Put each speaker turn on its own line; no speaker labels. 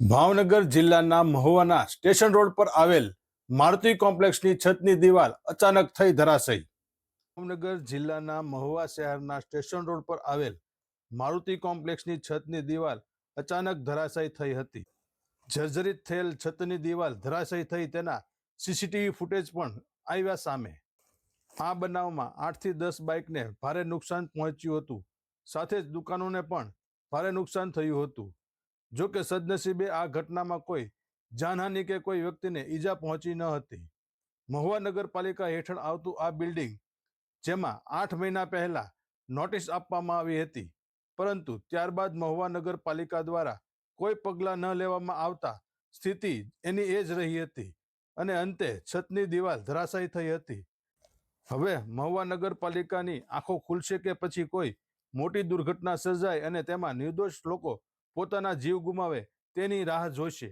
ભાવનગર જિલ્લાના મહુવાના station road પર આવેલ મારુતિ કોમ્પ્લેક્સની છતની દિવાલ અચાનક થઈ ધરાશયી. ભાવનગર જિલ્લાના મહુવા શહેરના સ્ટેશન રોડ પર આવેલ મારુતિ કોમ્પ્લેક્સની છતની દિવાલ અચાનક ધરાશયી થઈ હતી. જર્જરિત થયેલ છતની દિવાલ ધરાશયી થઈ તેના સીસીટીવી ફૂટેજ પણ આવ્યા સામે. આ બનાવમાં આઠથી દસ બાઇકને ભારે નુકસાન પહોંચ્યું હતું. સાથે જ દુકાનોને પણ ભારે નુકસાન થયું હતું. જો કે સદનસીબે આ ઘટનામાં કોઈ જાનહાનિ કે કોઈ વ્યક્તિને ઈજા પહોંચી ન હતી. મહુવા નગરપાલિકા હેઠળ આવતું આ બિલ્ડિંગ, જેમાં આઠ મહિના પહેલા નોટિસ આપવામાં આવી હતી, પરંતુ ત્યારબાદ મહુવા નગરપાલિકા દ્વારા કોઈ પગલાં ન લેવામાં આવતા સ્થિતિ એની એ જ રહી હતી અને અંતે છતની દિવાલ ધરાશાયી થઈ હતી. હવે મહુવા નગરપાલિકાની આંખો ખુલશે કે પછી કોઈ મોટી દુર્ઘટના સર્જાય અને તેમાં નિર્દોષ લોકો પોતાના જીવ ગુમાવે તેની રાહ જોઈશે